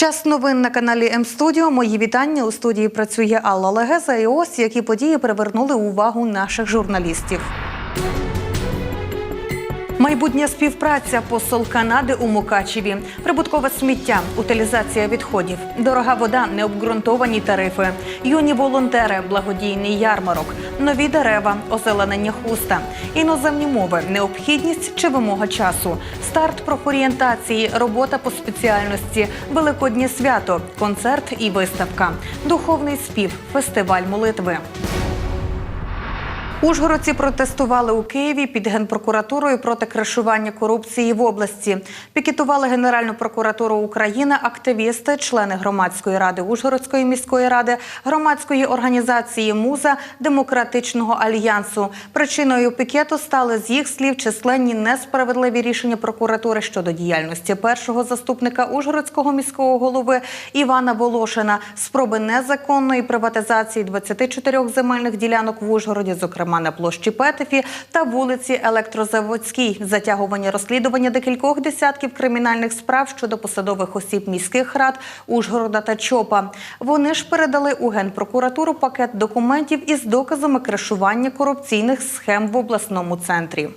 Час новин на каналі М-студіо. Мої вітання у студії працює Алла Легеза. І ось які події привернули увагу наших журналістів. Майбутня співпраця посол Канади у Мукачеві, прибуткове сміття, утилізація відходів, дорога вода, необґрунтовані тарифи, юні волонтери, благодійний ярмарок, нові дерева, озеленення хуста, іноземні мови, необхідність чи вимога часу, старт профорієнтації, робота по спеціальності, великоднє свято, концерт і виставка, духовний спів, фестиваль молитви. Ужгородці протестували у Києві під генпрокуратурою проти кришування корупції в області. Пікетували Генеральну прокуратуру України активісти, члени громадської ради Ужгородської міської ради, громадської організації Муза Демократичного альянсу. Причиною пікету стали з їх слів численні несправедливі рішення прокуратури щодо діяльності першого заступника Ужгородського міського голови Івана Волошина, спроби незаконної приватизації 24 земельних ділянок в Ужгороді, зокрема на площі Петефі та вулиці Електрозаводській, затягування розслідування декількох десятків кримінальних справ щодо посадових осіб міських рад Ужгорода та Чопа. Вони ж передали у генпрокуратуру пакет документів із доказами кришування корупційних схем в обласному центрі.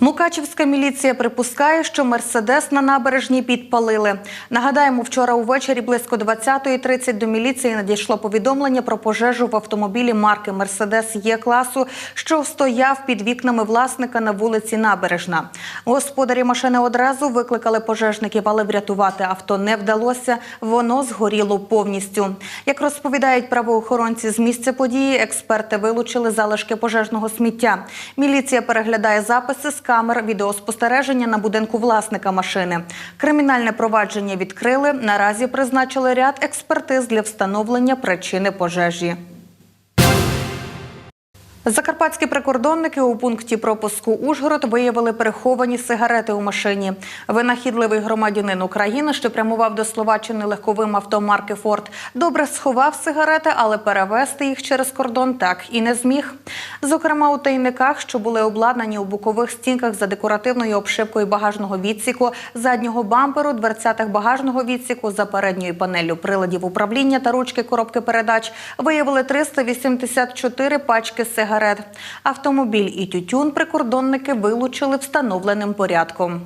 Мукачівська міліція припускає, що мерседес на набережній підпалили. Нагадаємо, вчора увечері близько 20.30 до міліції надійшло повідомлення про пожежу в автомобілі марки Мерседес Є класу, що стояв під вікнами власника на вулиці Набережна. Господарі машини одразу викликали пожежників, але врятувати авто не вдалося. Воно згоріло повністю. Як розповідають правоохоронці з місця події, експерти вилучили залишки пожежного сміття. Міліція переглядає записи з камер відеоспостереження на будинку власника машини. Кримінальне провадження відкрили. Наразі призначили ряд експертиз для встановлення причини пожежі. Закарпатські прикордонники у пункті пропуску Ужгород виявили переховані сигарети у машині. Винахідливий громадянин України, що прямував до Словаччини легковим авто марки Форд, добре сховав сигарети, але перевезти їх через кордон так і не зміг. Зокрема, у тайниках, що були обладнані у бокових стінках за декоративною обшивкою багажного відсіку, заднього бамперу, дверцятах багажного відсіку, за передньою панеллю приладів управління та ручки коробки передач, виявили 384 пачки сигарет. Автомобіль і тютюн прикордонники вилучили встановленим порядком.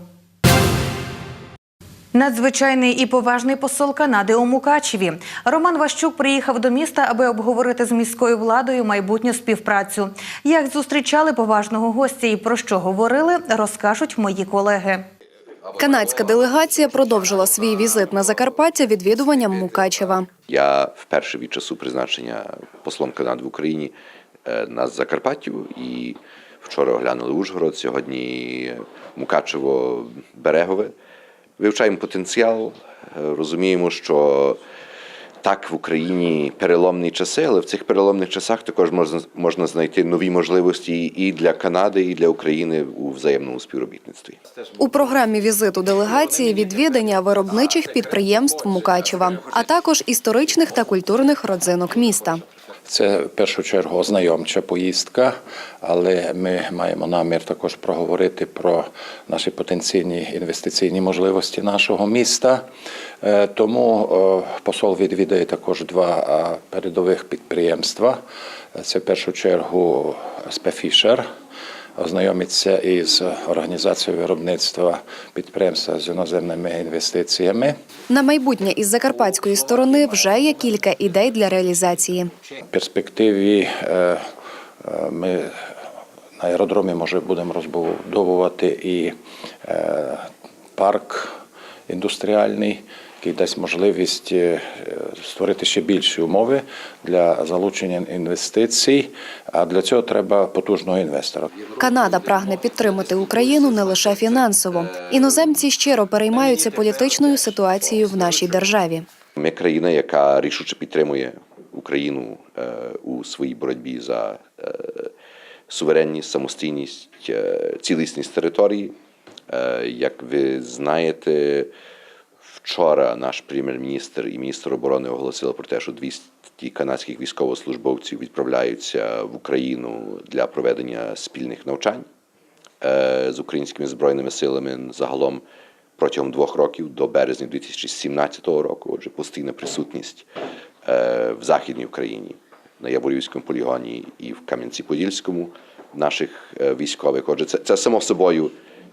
Надзвичайний і поважний посол Канади у Мукачеві Роман Ващук приїхав до міста, аби обговорити з міською владою майбутню співпрацю. Як зустрічали поважного гостя і про що говорили, розкажуть мої колеги. Канадська делегація продовжила свій візит на Закарпаття відвідуванням Мукачева. Я вперше від часу призначення послом Канади в Україні на Закарпаттю і вчора оглянули Ужгород, сьогодні Мукачево Берегове. Вивчаємо потенціал, е, розуміємо, що так в Україні переломні часи, але в цих переломних часах також можна, можна знайти нові можливості і для Канади, і для України у взаємному співробітництві. У програмі візиту делегації відвідання виробничих підприємств Мукачева, а також історичних та культурних родзинок міста. Це в першу чергу ознайомча поїздка, але ми маємо намір також проговорити про наші потенційні інвестиційні можливості нашого міста. Е, Тому посол відвідає також два передових підприємства. Це в першу чергу Спефішер. Ознайомиться із організацією виробництва підприємства з іноземними інвестиціями. На майбутнє із закарпатської сторони вже є кілька ідей для реалізації. В перспективі е, е, ми на аеродромі може будемо розбудовувати і е, парк індустріальний, який дасть можливість е, створити ще більші умови для залучення інвестицій. А для цього треба потужного інвестора. Канада прагне підтримати Україну не лише фінансово. Іноземці щиро переймаються політичною ситуацією в нашій державі. Ми країна, яка рішуче підтримує Україну е, у своїй боротьбі за е, суверенність, самостійність, цілісність території. Як ви знаєте, вчора наш прем'єр-міністр і міністр оборони оголосили про те, що 200 канадських військовослужбовців відправляються в Україну для проведення спільних навчань е, з українськими збройними силами. Загалом протягом двох років до березня 2017 року. Отже, постійна присутність е, в Західній Україні на Яворівському полігоні і в Кам'янці-Подільському наших е, військових. Отже, це, це само собою,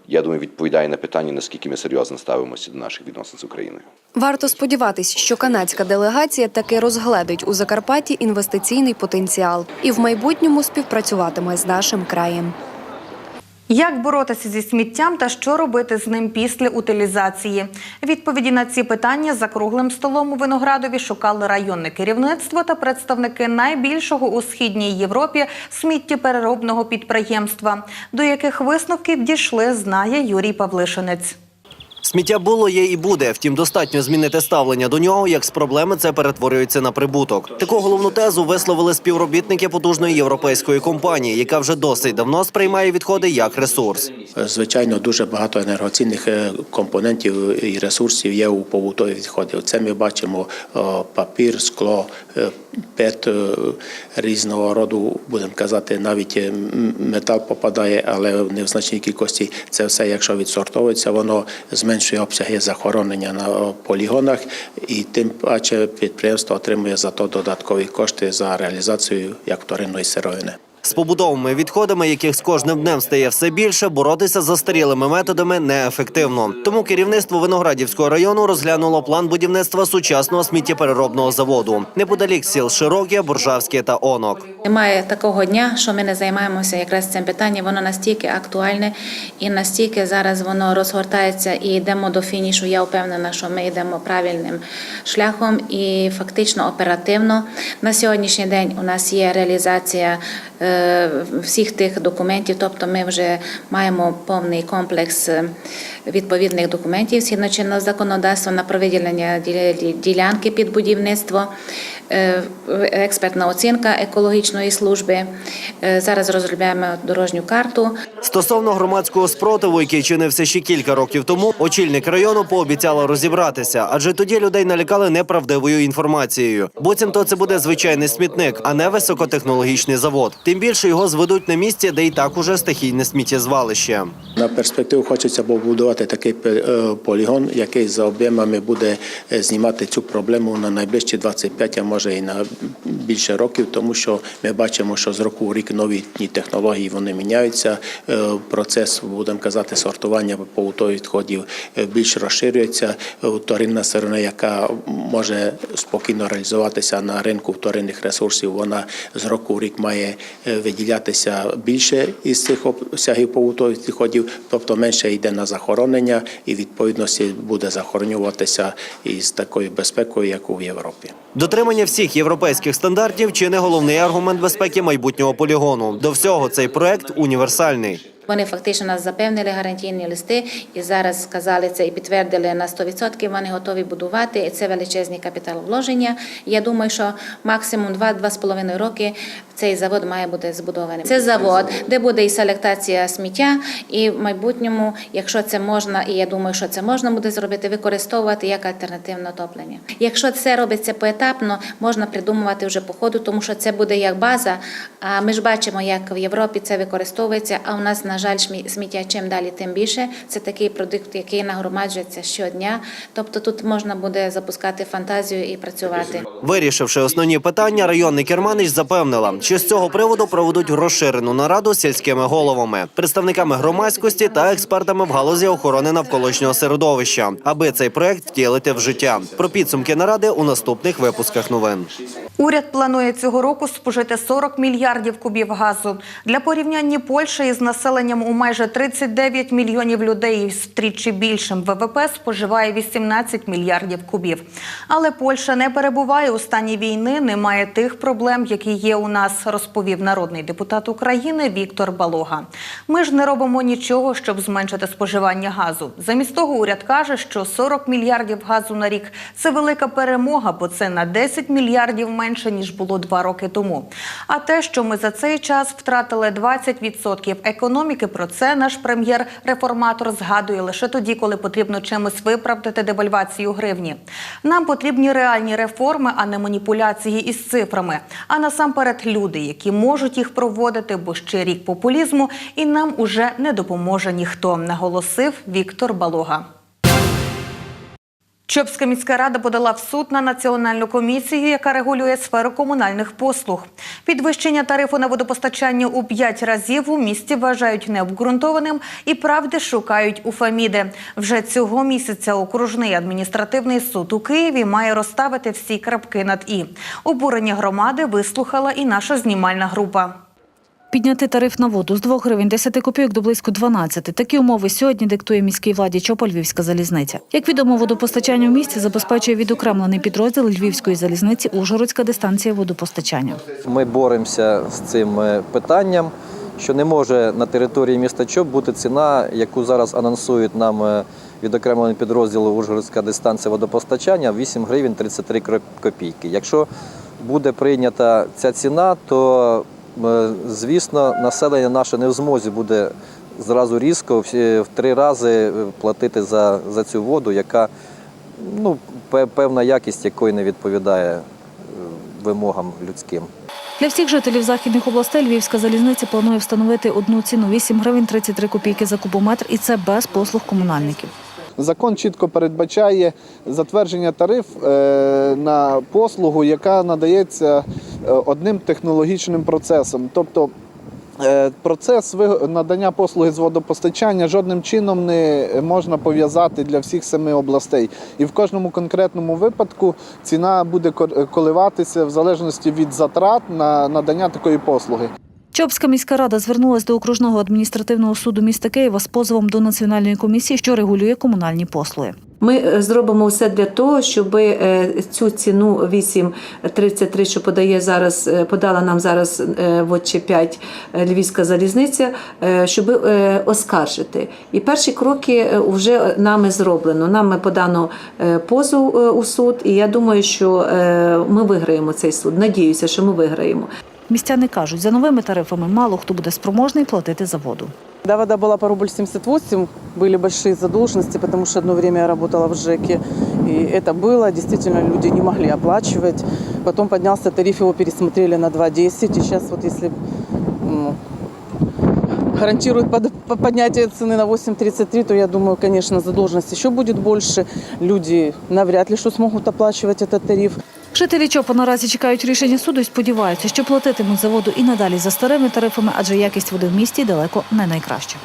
я думаю, відповідає на питання, наскільки ми серйозно ставимося до наших відносин з Україною. Варто сподіватись, що канадська делегація таки розгледить у Закарпатті інвестиційний потенціал і в майбутньому співпрацюватиме з нашим краєм. Як боротися зі сміттям та що робити з ним після утилізації? Відповіді на ці питання за круглим столом у Виноградові шукали районне керівництво та представники найбільшого у східній Європі сміттєпереробного підприємства, до яких висновків дійшли, знає Юрій Павлишинець. Сміття було, є і буде. Втім, достатньо змінити ставлення до нього, як з проблеми це перетворюється на прибуток. Таку головну тезу висловили співробітники потужної європейської компанії, яка вже досить давно сприймає відходи як ресурс. Звичайно, дуже багато енергоцінних е, компонентів і ресурсів є у побутові відходи. Це ми бачимо папір, скло, е, пет е, різного роду, будемо казати, навіть е, метал попадає, але не в значній кількості. Це все, якщо відсортовується, воно зменшує обсяги захоронення на полігонах, і тим паче підприємство отримує за то додаткові кошти за реалізацію як вторинної сировини. З побутовими відходами, яких з кожним днем стає все більше, боротися застарілими методами неефективно. Тому керівництво Виноградівського району розглянуло план будівництва сучасного сміттєпереробного заводу неподалік сіл Широке, Боржавське та Онок. Немає такого дня, що ми не займаємося якраз цим питанням. Воно настільки актуальне і настільки зараз воно розгортається і йдемо до фінішу. Я впевнена, що ми йдемо правильним шляхом і фактично оперативно. На сьогоднішній день у нас є реалізація е, всіх тих документів, тобто ми вже маємо повний комплекс е, відповідних документів згідно чинного законодавства на проведення діля- ділянки під будівництво, е, експертна оцінка екологічної служби. Е, Зараз розробляємо дорожню карту. Стосовно громадського спротиву, який чинився ще кілька років тому, очільник району пообіцяла розібратися, адже тоді людей налякали неправдивою інформацією. Буцімто це буде звичайний смітник, а не високотехнологічний завод. Тим більше його зведуть на місці, де і так уже стихійне сміттєзвалище. На перспективу хочеться побудувати такий е, полігон, який за об'ємами буде е, знімати цю проблему на найближчі 25, а може і на більше років, тому що ми бачимо, що з року в рік нові технології вони міняються. Е, Процес, будемо казати, сортування побутових відходів е, більш розширюється. Е, Вторинна сторона, яка може спокійно реалізуватися на ринку вторинних ресурсів, вона з року в рік має виділятися більше із цих обсягів побутових відходів, тобто менше йде на захоронення і відповідності буде захоронюватися із такою безпекою, як у Європі. Дотримання всіх європейських стандартів чи не головний аргумент безпеки майбутнього полігону. До всього цей проект універсальний. Вони фактично нас запевнили гарантійні листи і зараз сказали це і підтвердили на 100%. Вони готові будувати. Це величезні капіталовложення. Я думаю, що максимум 2-2,5 роки цей завод має бути збудований. Це завод, де буде і селектація сміття, і в майбутньому, якщо це можна, і я думаю, що це можна буде зробити, використовувати як альтернативне отоплення. Якщо це робиться поетапно, можна придумувати вже по ходу, тому що це буде як база. А ми ж бачимо, як в Європі це використовується. А у нас, на жаль, сміття чим далі, тим більше. Це такий продукт, який нагромаджується щодня. Тобто тут можна буде запускати фантазію і працювати. Вирішивши основні питання, районний керманич запевнила, що з цього приводу проведуть розширену нараду з сільськими головами, представниками громадськості та експертами в галузі охорони навколишнього середовища, аби цей проект втілити в життя. Про підсумки наради у наступних випусках новин. Уряд планує цього року спожити 40 мільярдів кубів газу. Для порівняння Польща із населенням у майже 39 мільйонів людей і втричі більшим ВВП споживає 18 мільярдів кубів. Але Польща не перебуває у стані війни, не має тих проблем, які є у нас, розповів народний депутат України Віктор Балога. Ми ж не робимо нічого, щоб зменшити споживання газу. Замість того, уряд каже, що 40 мільярдів газу на рік це велика перемога, бо це на 10 мільярдів менше ніж було два роки тому. А те, що ми за цей час втратили 20% економіки, про це наш прем'єр-реформатор згадує лише тоді, коли потрібно чимось виправдати девальвацію гривні. Нам потрібні реальні реформи, а не маніпуляції із цифрами. А насамперед люди, які можуть їх проводити, бо ще рік популізму, і нам уже не допоможе ніхто, наголосив Віктор Балога. Чопська міська рада подала в суд на національну комісію, яка регулює сферу комунальних послуг. Підвищення тарифу на водопостачання у п'ять разів у місті вважають необґрунтованим і правди шукають у Феміди. Вже цього місяця окружний адміністративний суд у Києві має розставити всі крапки над і. Обурення громади вислухала і наша знімальна група. Підняти тариф на воду з 2 гривень 10 копійок до близько 12. Такі умови сьогодні диктує міській владі ЧОПа Львівська залізниця. Як відомо, водопостачання в місті забезпечує відокремлений підрозділ Львівської залізниці Ужгородська дистанція водопостачання. Ми боремося з цим е, питанням, що не може на території міста Чоп бути ціна, яку зараз анонсують нам е, відокремлений підрозділ Ужгородська дистанція водопостачання 8 гривень 33 кро- копійки. Якщо буде прийнята ця ціна, то звісно населення наше не в змозі буде зразу різко в три рази е, платити за, за цю воду, яка ну, певна якість якої не відповідає е, вимогам людським. Для всіх жителів західних областей Львівська залізниця планує встановити одну ціну 8 гривень 33 копійки за кубометр, і це без послуг комунальників. Закон чітко передбачає затвердження тариф е, на послугу, яка надається е, одним технологічним процесом. Тобто е, процес надання послуги з водопостачання жодним чином не можна пов'язати для всіх семи областей. І в кожному конкретному випадку ціна буде коливатися в залежності від затрат на надання такої послуги. Чопська міська рада звернулася до окружного адміністративного суду міста Києва з позовом до національної комісії, що регулює комунальні послуги. Ми е, зробимо все для того, щоб е, цю ціну 8,33, що подає зараз, е, подала нам зараз в ОЧ 5 Львівська залізниця, щоб оскаржити. І перші кроки вже нами зроблено. Нами подано позов у суд, і я думаю, що ми виграємо цей суд. Надіюся, що ми виграємо. Містяни кажуть, за новими тарифами мало хто буде спроможний платити за воду. Когда вода была по рубль 78, были большие задолженности, потому что одно время я работала в ЖЭКе, и это было, действительно люди не могли оплачивать. Потом поднялся тариф, его пересмотрели на 2,10, и сейчас вот если ну, гарантируют под- по- поднятие цены на 8,33, то я думаю, конечно, задолженность еще будет больше. Люди навряд ли что смогут оплачивать этот тариф. Жителі ЧОПа наразі чекають рішення суду і сподіваються, що платитимуть за воду і надалі за старими тарифами, адже якість води в місті далеко не найкраща.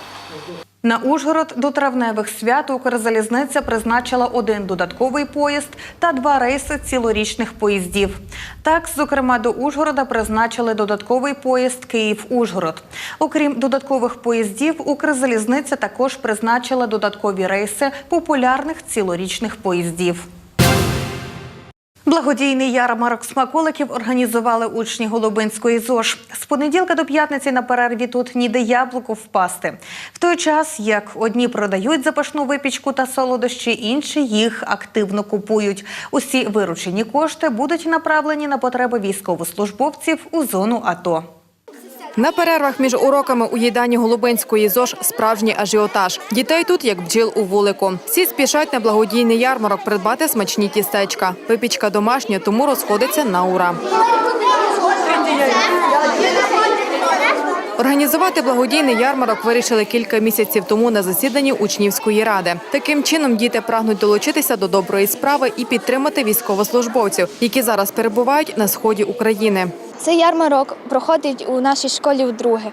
На Ужгород до травневих свят Укрзалізниця призначила один додатковий поїзд та два рейси цілорічних поїздів. Так, зокрема, до Ужгорода призначили додатковий поїзд Київ-Ужгород. Окрім додаткових поїздів, Укрзалізниця також призначила додаткові рейси популярних цілорічних поїздів. Благодійний ярмарок смаколиків організували учні Голубинської ЗОЖ. З понеділка до п'ятниці на перерві тут ніде яблуко впасти. В той час, як одні продають запашну випічку та солодощі, інші їх активно купують. Усі виручені кошти будуть направлені на потреби військовослужбовців у зону АТО. На перервах між уроками у їдальні Голубинської ЗОЖ справжній ажіотаж. Дітей тут як бджіл у вулику. Всі спішать на благодійний ярмарок придбати смачні тістечка. Випічка домашня, тому розходиться на ура. Організувати благодійний ярмарок вирішили кілька місяців тому на засіданні учнівської ради. Таким чином діти прагнуть долучитися до доброї справи і підтримати військовослужбовців, які зараз перебувають на сході України. Цей ярмарок проходить у нашій школі вдруге.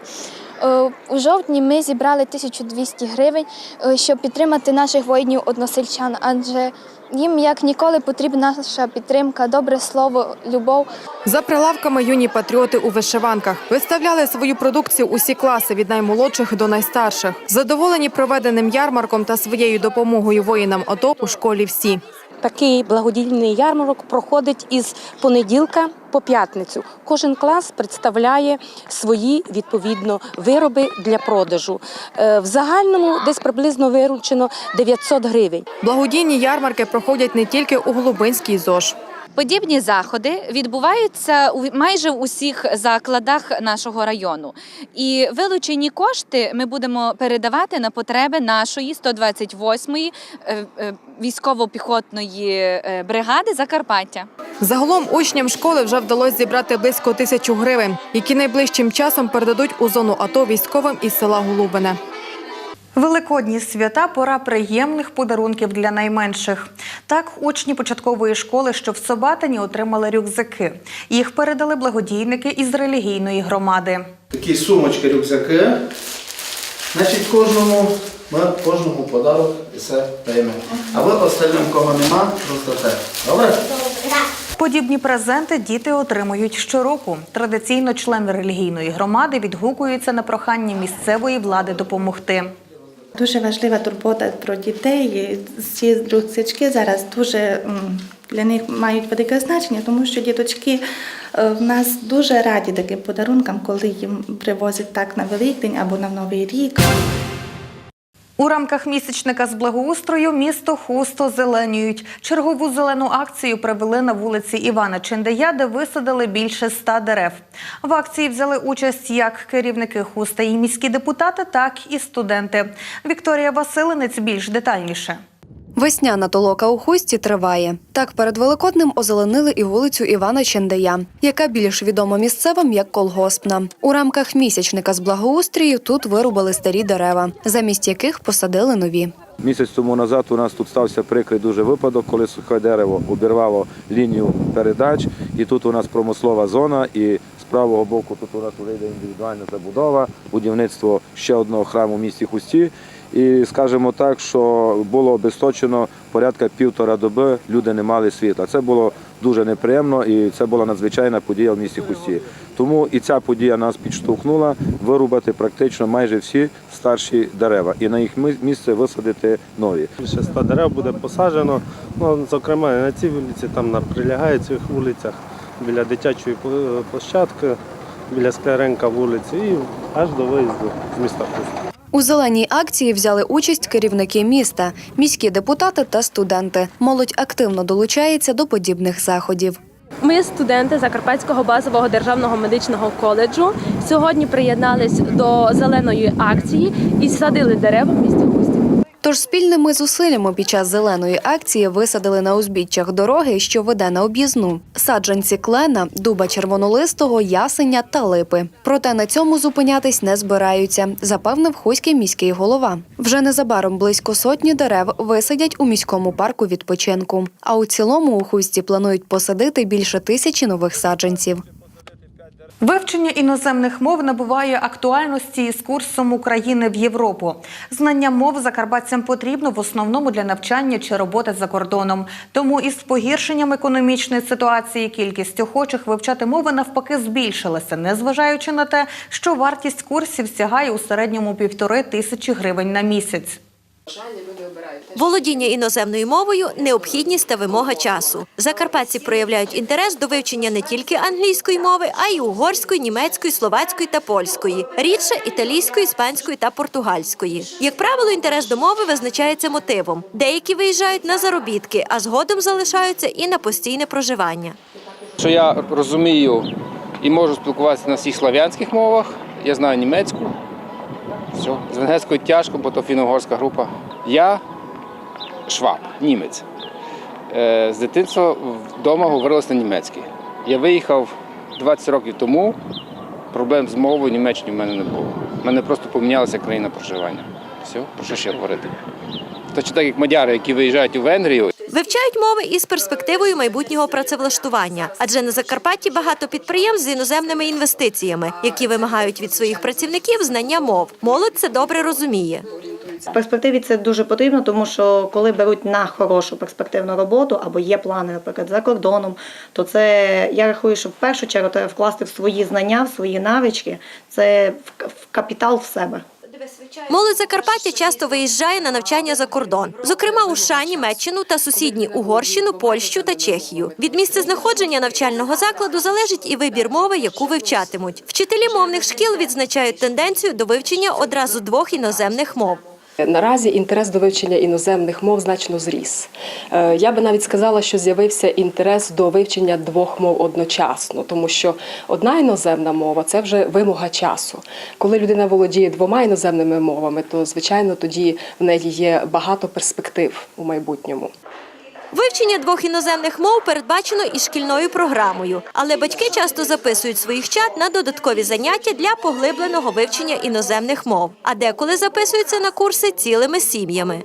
Е, У жовтні ми зібрали 1200 гривень, е, щоб підтримати наших воїнів-односельчан, адже їм як ніколи потрібна наша підтримка, добре слово, любов. За прилавками юні патріоти у вишиванках виставляли свою продукцію усі класи від наймолодших до найстарших. Задоволені проведеним ярмарком та своєю допомогою воїнам АТО у школі всі. Такий благодійний ярмарок проходить із понеділка по п'ятницю. Кожен клас представляє свої відповідно вироби для продажу. Е, В загальному десь приблизно виручено 900 гривень. Благодійні ярмарки проходять не тільки у Голубинській ЗОЖ. Подібні заходи відбуваються у майже в усіх закладах нашого району. І вилучені кошти ми будемо передавати на потреби нашої 128-ї е, е, військово-піхотної е, бригади Закарпаття. Загалом учням школи вже вдалося зібрати близько тисячу гривень, які найближчим часом передадуть у зону АТО військовим із села Голубине. Великодні свята пора приємних подарунків для найменших. Так, учні початкової школи, що в Собатині, отримали рюкзаки. Їх передали благодійники із релігійної громади. Такі сумочки, рюкзаки. Значить, кожному ми кожному подарок і все даємо. А ви остальним, кого нема, просто роздате. Добре? Подібні презенти діти отримують щороку. Традиційно члени релігійної громади відгукуються на прохання місцевої влади допомогти. Дуже важлива турбота про дітей. Ці друксички зараз дуже для них мають велике значення, тому що діточки е, в нас дуже раді таким подарункам, коли їм привозять так на Великдень або на Новий рік. У рамках місячника з благоустрою місто хусто зеленюють. Чергову зелену акцію провели на вулиці Івана Чендея, де висадили більше ста дерев. В акції взяли участь як керівники хуста і міські депутати, так і студенти. Вікторія Василинець більш детальніше. Весняна толока у хусті триває. Так перед Великодним озеленили і вулицю Івана Чендея, яка більш відома місцевим як колгоспна. У рамках місячника з благоустрію тут вирубали старі дерева, замість яких посадили нові. Місяць тому назад у нас тут стався прикрий дуже випадок, коли сухе дерево обірвало лінію передач. І тут у нас промислова зона, і з правого боку тут у нас вже йде індивідуальна забудова, будівництво ще одного храму в місті Хусті. І скажімо так, що було обесточено порядка півтора доби, люди не мали світла. Це було дуже неприємно і це була надзвичайна подія в місті Хусті. Тому і ця подія нас підштовхнула вирубати практично майже всі старші дерева і на їх місце висадити нові. Більше ста дерев буде посаджено. Ну, зокрема, на цій вулиці, там на прилягаючих вулицях, біля дитячої пл- площадки, біля Скляренка вулиці і аж до виїзду з міста Хуст. У зеленій акції взяли участь керівники міста, міські депутати та студенти. Молодь активно долучається до подібних заходів. Ми студенти Закарпатського базового державного медичного коледжу. Сьогодні приєднались до зеленої акції і садили дерева в місті. Тож спільними зусиллями під час зеленої акції висадили на узбіччях дороги, що веде на об'їзну саджанці клена, дуба червонолистого, ясеня та липи. Проте на цьому зупинятись не збираються, запевнив хуський міський голова. Вже незабаром близько сотні дерев висадять у міському парку відпочинку. А у цілому у хусті планують посадити більше тисячі нових саджанців. Вивчення іноземних мов набуває актуальності із курсом України в Європу. Знання мов закарпатцям потрібно в основному для навчання чи роботи за кордоном. Тому із погіршенням економічної ситуації кількість охочих вивчати мови навпаки збільшилася, незважаючи на те, що вартість курсів сягає у середньому півтори тисячі гривень на місяць. Володіння іноземною мовою необхідність та вимога часу. Закарпатці проявляють інтерес до вивчення не тільки англійської мови, а й угорської, німецької, словацької та польської, рідше італійської, іспанської та португальської. Як правило, інтерес до мови визначається мотивом. Деякі виїжджають на заробітки, а згодом залишаються і на постійне проживання. Що я розумію і можу спілкуватися на всіх слав'янських мовах. Я знаю німецьку. Все. З венгерською тяжко, бо то фіно-угорська група. Я шваб, німець. Е, З дитинства вдома говорилося на німецькій. Я виїхав 20 років тому. Проблем з мовою Німеччині в мене не було. У мене просто помінялася країна проживання. Все, про що ще говорити? Точно так, як мадяри, які виїжджають у Венгрію, Вивчають мови із перспективою майбутнього працевлаштування, адже на Закарпатті багато підприємств з іноземними інвестиціями, які вимагають від своїх працівників знання мов. Молодь це добре розуміє. В перспективі це дуже потрібно, тому що коли беруть на хорошу перспективну роботу або є плани, наприклад, за кордоном, то це я рахую, що в першу чергу треба вкласти в свої знання, в свої навички, це в капітал в себе. Молодь Закарпаття часто виїжджає на навчання за кордон, зокрема у США, Німеччину та сусідні Угорщину, Польщу та Чехію. Від місця знаходження навчального закладу залежить і вибір мови, яку вивчатимуть. Вчителі мовних шкіл відзначають тенденцію до вивчення одразу двох іноземних мов. Наразі інтерес до вивчення іноземних мов значно зріс. Е, Я би навіть сказала, що з'явився інтерес до вивчення двох мов одночасно, тому що одна іноземна мова це вже вимога часу. Коли людина володіє двома іноземними мовами, то звичайно тоді в неї є багато перспектив у майбутньому. Вивчення двох іноземних мов передбачено і шкільною програмою, але батьки часто записують своїх чат на додаткові заняття для поглибленого вивчення іноземних мов, а деколи записуються на курси цілими сім'ями.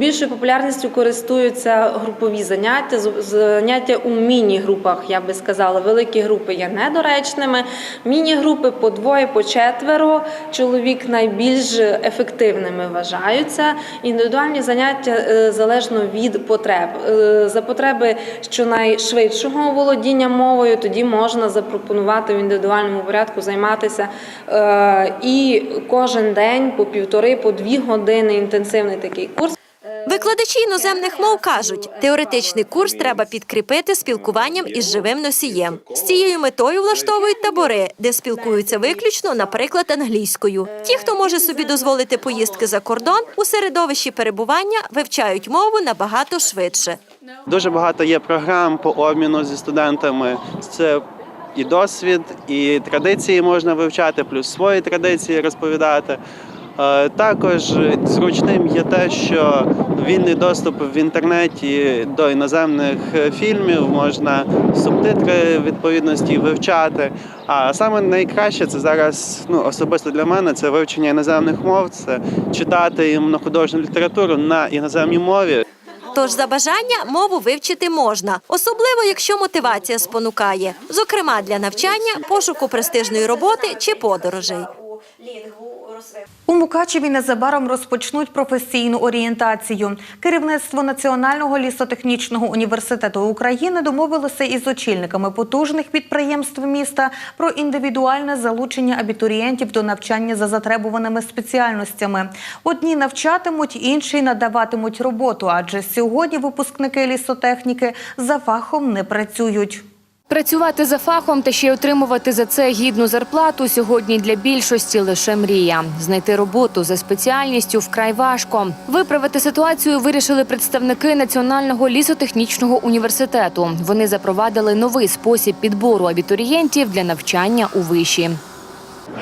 Більшою популярністю користуються групові заняття, заняття у міні-групах, я би сказала. Великі групи є недоречними. Міні-групи по двоє, по четверо чоловік найбільш ефективними вважаються. Індивідуальні заняття е, залежно від потреб. Е, За потреби щонайшвидшого володіння мовою, тоді можна запропонувати в індивідуальному порядку займатися е, і кожен день по півтори, по дві години інтенсивний такий курс. Викладачі іноземних мов кажуть, теоретичний курс треба підкріпити спілкуванням із живим носієм. З цією метою влаштовують табори, де спілкуються виключно, наприклад, англійською. Ті, хто може собі дозволити поїздки за кордон, у середовищі перебування вивчають мову набагато швидше. Дуже багато є програм по обміну зі студентами. Це і досвід, і традиції можна вивчати, плюс свої традиції розповідати. Е, Також зручним є те, що вільний доступ в інтернеті до іноземних е, фільмів можна субтитри відповідності вивчати. А саме найкраще це зараз, ну особисто для мене, це вивчення іноземних мов, це читати іменно художню літературу на іноземній мові. Тож за бажання мову вивчити можна, особливо якщо мотивація спонукає, зокрема для навчання, пошуку престижної роботи чи подорожей. У Мукачеві незабаром розпочнуть професійну орієнтацію. Керівництво Національного лісотехнічного університету України домовилося із очільниками потужних підприємств міста про індивідуальне залучення абітурієнтів до навчання за затребуваними спеціальностями. Одні навчатимуть, інші надаватимуть роботу, адже сьогодні випускники лісотехніки за фахом не працюють. Працювати за фахом та ще й отримувати за це гідну зарплату сьогодні для більшості лише мрія. Знайти роботу за спеціальністю вкрай важко. Виправити ситуацію вирішили представники Національного лісотехнічного університету. Вони запровадили новий спосіб підбору абітурієнтів для навчання у виші.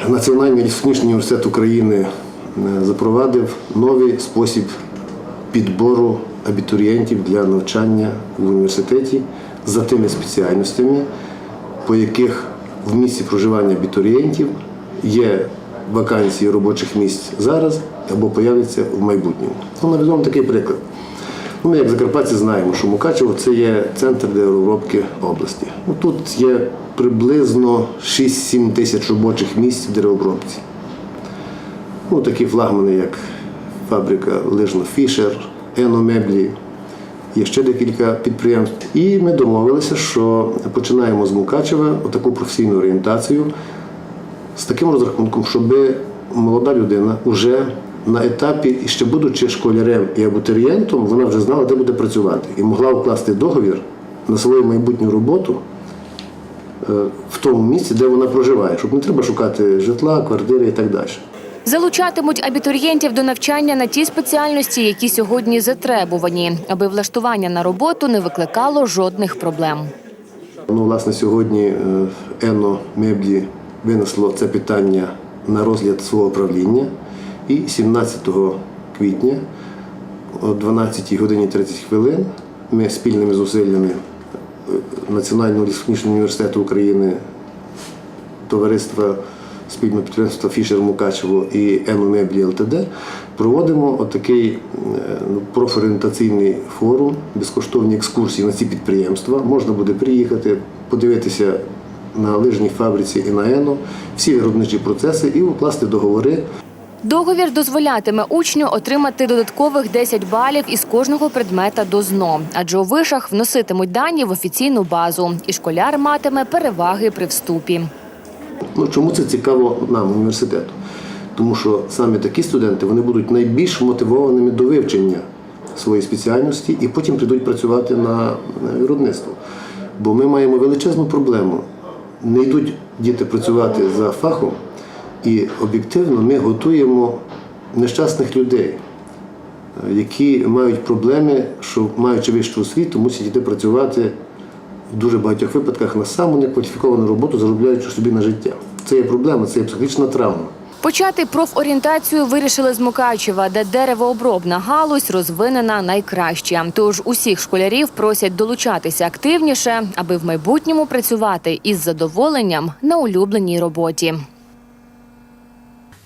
Національний лісотехнічний університет України е, запровадив новий спосіб підбору абітурієнтів для навчання в університеті за тими спеціальностями, по яких в місці проживання абітурієнтів є вакансії робочих місць зараз або появляться в майбутньому. Ну, наведемо такий приклад. Ну, Ми, як закарпатці, знаємо, що Мукачево це є центр деревообробки області. Ну, Тут є приблизно 6-7 тисяч робочих місць в деревообробці. Ну, такі флагмани, як фабрика Лижно Фішер, Еномеблі, є ще декілька підприємств. І ми домовилися, що починаємо з Мукачева таку професійну орієнтацію з таким розрахунком, щоб молода людина вже на етапі, і ще будучи школярем і абітурієнтом, вона вже знала, де буде працювати, і могла укласти договір на свою майбутню роботу е, в тому місці, де вона проживає, щоб не треба шукати житла, квартири і так далі. Залучатимуть абітурієнтів до навчання на ті спеціальності, які сьогодні затребувані, аби влаштування на роботу не викликало жодних проблем. Ну, власне, сьогодні е, Енно Меблі винесло це питання на розгляд свого правління. І 17 квітня о 12 годині 30 хвилин ми спільними зусиллями е, Національного лісотехнічного університету України, товариства спільного підприємства Фішер Мукачево і Енно Меблі ЛТД проводимо отакий е, ну, профорієнтаційний форум, безкоштовні екскурсії на ці підприємства. Можна буде приїхати, подивитися на лижній фабриці і на Ено, всі виробничі процеси і укласти договори. Договір дозволятиме учню отримати додаткових 10 балів із кожного предмета до ЗНО, адже у вишах вноситимуть дані в офіційну базу, і школяр матиме переваги при вступі. Ну, чому це цікаво нам, університету? Тому що саме такі студенти вони будуть найбільш мотивованими до вивчення своєї спеціальності і потім прийдуть працювати на виробництво. Бо ми маємо величезну проблему. Не йдуть діти працювати за фахом, і об'єктивно ми готуємо нещасних людей, е, які мають проблеми, що маючи вищу освіту, мусять йти працювати в дуже багатьох випадках на саму некваліфіковану роботу, заробляючи собі на життя. Це є проблема, це є психічна травма. Почати профорієнтацію вирішили з Мукачева, де деревообробна галузь розвинена найкраще. Тож усіх школярів просять долучатися активніше, аби в майбутньому працювати із задоволенням на улюбленій роботі.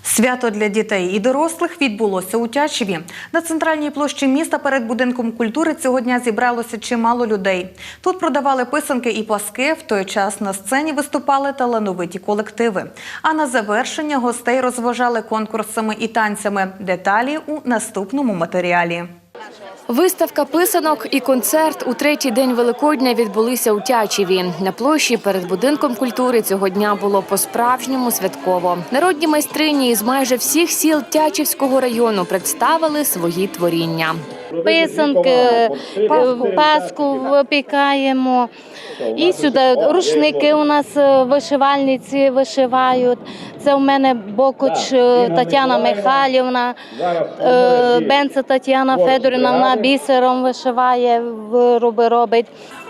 Свято для дітей і дорослих відбулося у Тячеві. На центральній площі міста перед будинком культури цього дня зібралося чимало людей. Тут продавали писанки і паски. В той час на сцені виступали талановиті колективи. А на завершення гостей розважали конкурсами і танцями. Деталі у наступному матеріалі. Виставка писанок і концерт у третій день Великодня відбулися у Тячеві. На площі перед будинком культури цього дня було по-справжньому святково. Народні майстрині із майже всіх сіл Тячівського району представили свої творіння. Писанки, паску випікаємо. І сюди рушники у нас е, вишивальниці вишивають. Це у мене Бокоч е, Тетяна Михайлівна, е, Бенце Тетяна Федорівна, вона бісером вишиває, вироби робить.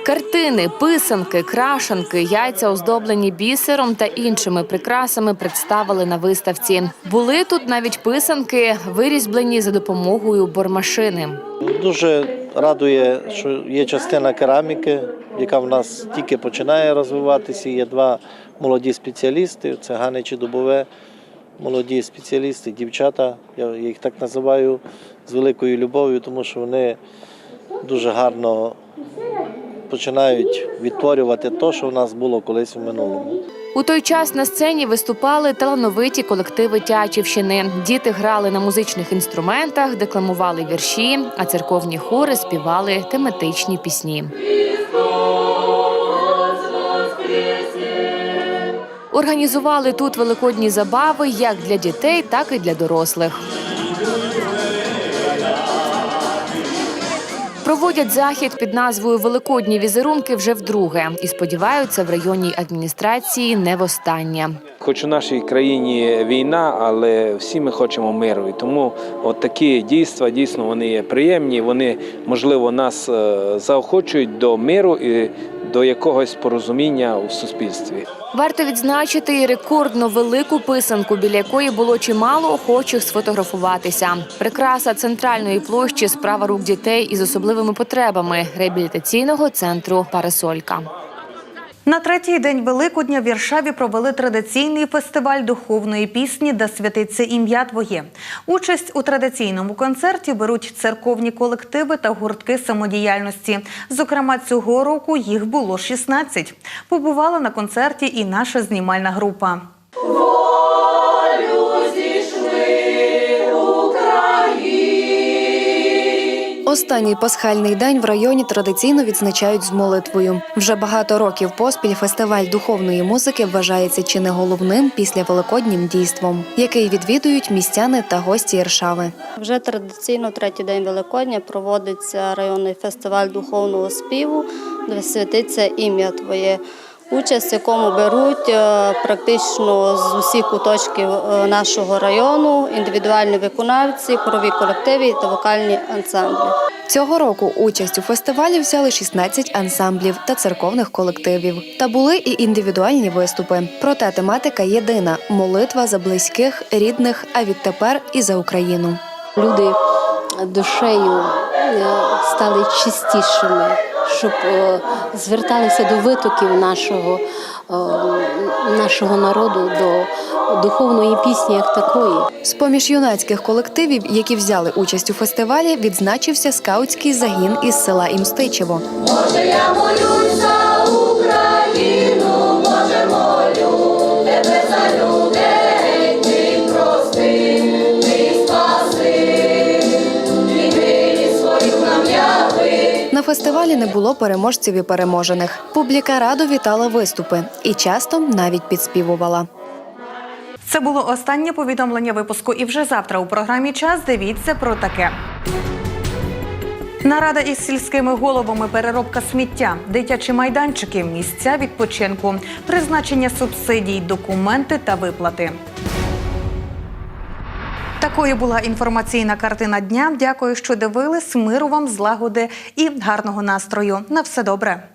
Картини, писанки, крашанки, яйця, оздоблені бісером та іншими прикрасами, представили на виставці. Були тут навіть писанки, вирізблені за допомогою бормашини. Дуже радує, що є частина кераміки, яка в нас тільки починає розвиватися. Є два молоді спеціалісти, це Ганич і Дубове, молоді спеціалісти, дівчата, я їх так називаю з великою любов'ю, тому що вони дуже гарно починають відтворювати те, що в нас було колись в минулому. У той час на сцені виступали талановиті колективи Тячівщини. Діти грали на музичних інструментах, декламували вірші, а церковні хори співали тематичні пісні. Організували тут великодні забави як для дітей, так і для дорослих. Проводять захід під назвою Великодні візерунки вже вдруге і сподіваються в районній адміністрації не востаннє. Хоч у нашій країні війна, але всі ми хочемо миру. І тому от такі дійства дійсно вони є приємні. Вони можливо нас е, заохочують до миру і до якогось порозуміння у суспільстві. Варто відзначити і рекордно велику писанку, біля якої було чимало охочих сфотографуватися. Прикраса центральної площі справа рук дітей із особливими потребами реабілітаційного центру Парасолька. На третій день Великодня в Віршаві провели традиційний фестиваль духовної пісні «Да святиться ім'я Твоє». Участь у традиційному концерті беруть церковні колективи та гуртки самодіяльності. Зокрема, цього року їх було 16. Побувала на концерті і наша знімальна група. Останній пасхальний день в районі традиційно відзначають з молитвою. Вже багато років поспіль фестиваль духовної музики вважається чи не головним після великоднім дійством, який відвідують містяни та гості Іршави. Вже традиційно третій день Великодня проводиться районний фестиваль духовного співу, де святиться ім'я Твоє. Участь, в якому беруть е, практично з усіх куточків е, нашого району індивідуальні виконавці, хорові колективи та вокальні ансамблі. Цього року участь у фестивалі взяли 16 ансамблів та церковних колективів. Та були і індивідуальні виступи. Проте тематика єдина молитва за близьких, рідних, а відтепер і за Україну. Люди душею е, стали чистішими, щоб е, зверталися до витоків нашого, е, нашого народу, до духовної пісні як такої. З поміж юнацьких колективів, які взяли участь у фестивалі, відзначився скаутський загін із села Імстичево. Може, я молюсь Фестивалі не було переможців і переможених. Публіка радо вітала виступи і часто навіть підспівувала. Це було останнє повідомлення випуску. І вже завтра у програмі час дивіться про таке. Нарада із сільськими головами, переробка сміття, дитячі майданчики, місця відпочинку, призначення субсидій, документи та виплати. Такою була інформаційна картина дня. Дякую, що дивились. Миру вам, злагоди і гарного настрою. На все добре.